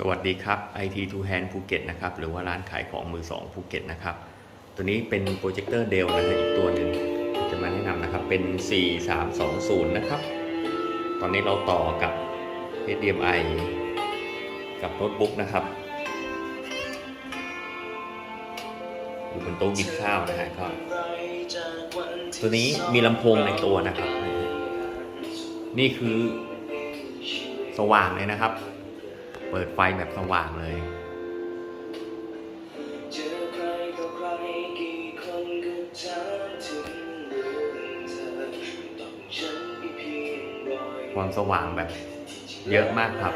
สวัสดีครับ IT to Hand ภูเก็ตนะครับ หรือว่าร้านขายของมือสองภูเก็ตนะครับ ตัวนี้เป็นโปรเจคเตอร์เดลนะครับอีกตัวหนึ่งจะมาแนะนำนะครับ เป็น 4320 นะครับ ตอนนี้เราต่อกับ HDMI กับโน้ตบุ๊กนะครับ อยู่บนโต๊ะกินข้าวนะฮะก็ตัวนี้มีลำโพงในตัวนะครับ นี่คือสว่างเลยนะครับ เปิดไฟแบบสว่างเลยความสว่างแบบเยอะมากครับ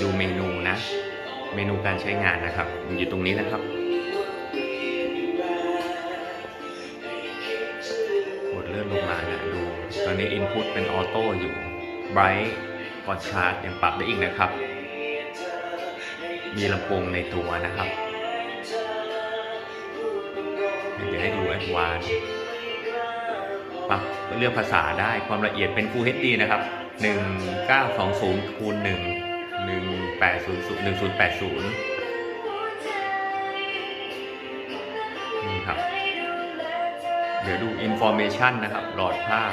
ดูเมนูนะ เมนูการใช้งานนะครับ อยู่ตรงนี้นะครับกดเลื่อนลงมานะดู ตอนนี้ Input เป็นออโต้อยู่ Bright กดชาร์จยังปรับได้อีกนะครับ มีลำโพงในตัวนะครับ เดี๋ยวให้ดู Advanced ปรับเลือกภาษาได้ความละเอียดเป็น Full HD นะครับ 1920คูณ1 1800 1080นี่ครับ เดี๋ยวดู Information นะครับ หลอดภาพ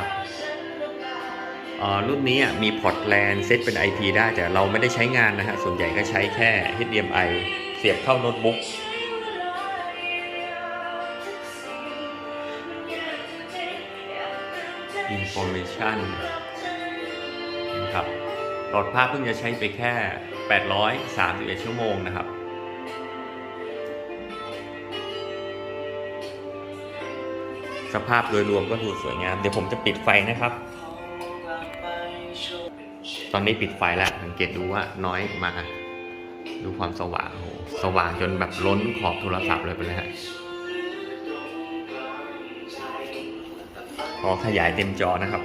รุ่นนี้มีพอร์ตแลนเซตเป็น IP ได้แต่เราไม่ได้ใช้งานนะฮะ ส่วนใหญ่ก็ใช้แค่ HDMI เสียบเข้าโน้ตบุ๊ก Information นะครับหลอดภาพเพิ่งจะใช้ไปแค่ 831 ชั่วโมงนะครับสภาพโดยรวมก็ดูสวยงาม เดี๋ยวผมจะปิดไฟนะครับ อนนี้ปิดไฟแล้วสังเกตดูว่าน้อยมา ดูความสว่างโอ้โหสว่างจนแบบล้นขอบโทรศัพท์เลยไปเลยฮะขอขยายเต็มจอนะครับ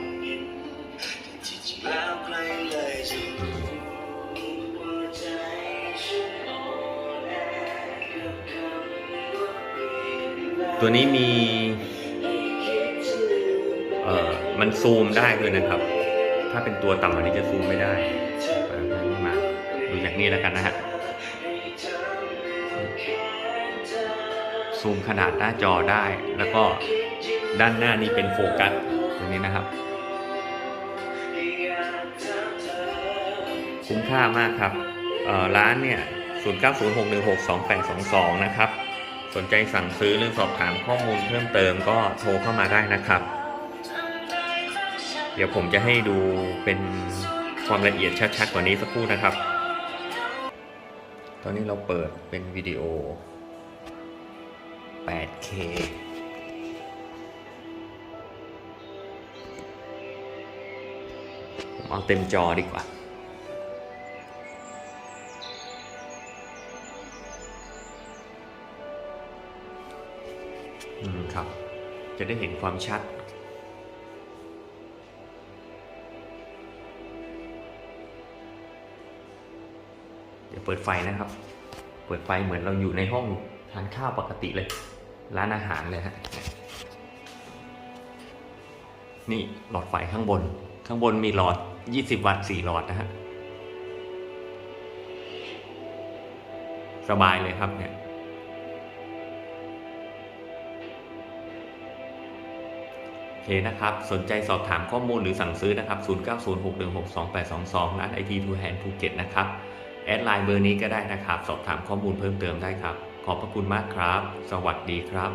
ตัวนี้มี เอ่อ มันซูมได้ด้วยนะครับ ถ้าเป็นตัวต่ำกว่านี้จะซูมไม่ได้เปิดให้มาดูจากนี้แล้วกันนะฮะ ซูมขนาดหน้าจอได้ แล้วก็ด้านหน้านี้เป็นโฟกัสตรงนี้นะครับ คุ้มค่ามากครับเอ่อร้านเนี่ย 0906162822 นะครับ สนใจสั่งซื้อหรือสอบถามข้อมูลเพิ่มเติมก็โทรเข้ามาได้นะครับ ดี๋ยวผมจะให้ดูเป็นความละเอียดชัดๆกว่านี้สักครู่นะครับ ตอนนี้เราเปิดเป็นวิดีโอ 8K ผมเอาเต็มจอดีกว่าอืมครับ จะได้เห็นความชัด เดี๋ยวเปิดไฟนะครับ เปิดไฟเหมือนเราอยู่ในห้องทานข้าวปกติเลย ร้านอาหารเลยฮะ นี่หลอดไฟข้างบน ข้างบนมีหลอด 20 วัตต์4หลอดนะฮะ สบายเลยครับเนี่ยโอเคนะครับ สนใจสอบถามข้อมูลหรือสั่งซื้อนะครับ 0906162822 ร้าน IT to Hand ภูเก็ตนะครับ แอดไลน์เบอร์นี้ก็ได้นะครับ สอบถามข้อมูลเพิ่มเติมได้ครับ ขอบพระคุณมากครับ สวัสดีครับ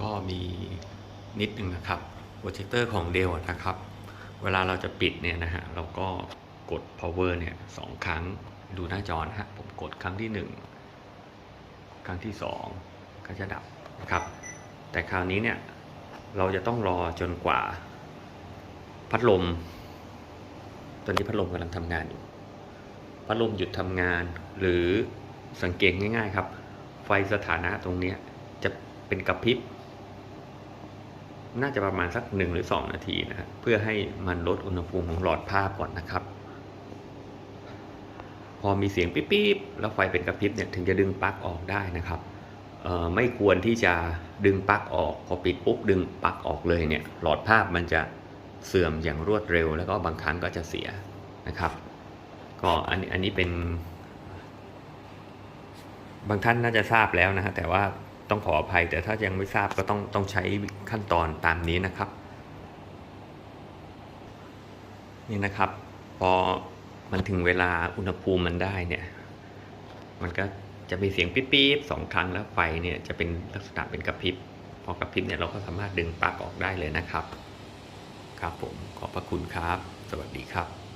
ก็มีนิดนึงนะครับโปรเจคเตอร์ของเดลนะครับ เวลาเราจะปิดเนี่ยนะฮะ เราก็กด power เนี่ยสองครั้งดูหน้าจอนะฮะ ผมกดครั้งที่หนึ่งครั้งที่สองก็จะดับนะครับ แต่คราวนี้เนี่ย เราจะต้องรอจนกว่า พัดลมตอนนี้พัดลมกำลังทำงานอยู่ พัดลมหยุดทำงาน หรือสังเกตง่ายๆครับ ไฟสถานะตรงนี้จะเป็นกระพริบ น่าจะประมาณสักหนึ่งหรือสองนาทีนะฮะเพื่อให้มันลดอุณหภูมิของหลอดภาพก่อนนะครับ พอมีเสียงปิ๊บๆแล้วไฟเป็นกระพริบเนี่ยถึงจะดึงปลั๊กออกได้นะครับไม่ควรที่จะดึงปลั๊กออก พอปิดปุ๊บดึงปลั๊กออกเลยเนี่ยหลอดภาพมันจะ เสื่อมอย่างรวดเร็ว แล้วก็บางครั้งก็จะเสียนะครับ ก็อันนี้อันนี้เป็น บางท่านน่าจะทราบแล้วนะฮะแต่ว่าต้องขออภัย แต่ถ้ายังไม่ทราบก็ต้องต้องใช้ขั้นตอนตามนี้นะครับ นี่นะครับ พอมันถึงเวลาอุณหภูมิมันได้เนี่ย มันก็จะมีเสียงปิ๊บๆสองครั้งแล้วไฟเนี่ยจะเป็นลักษณะเป็นกระพริบพอกระพริบเนี่ยเราก็สามารถดึงปลั๊กออกได้เลยนะครับ ครับผมขอบพระคุณครับ สวัสดีครับ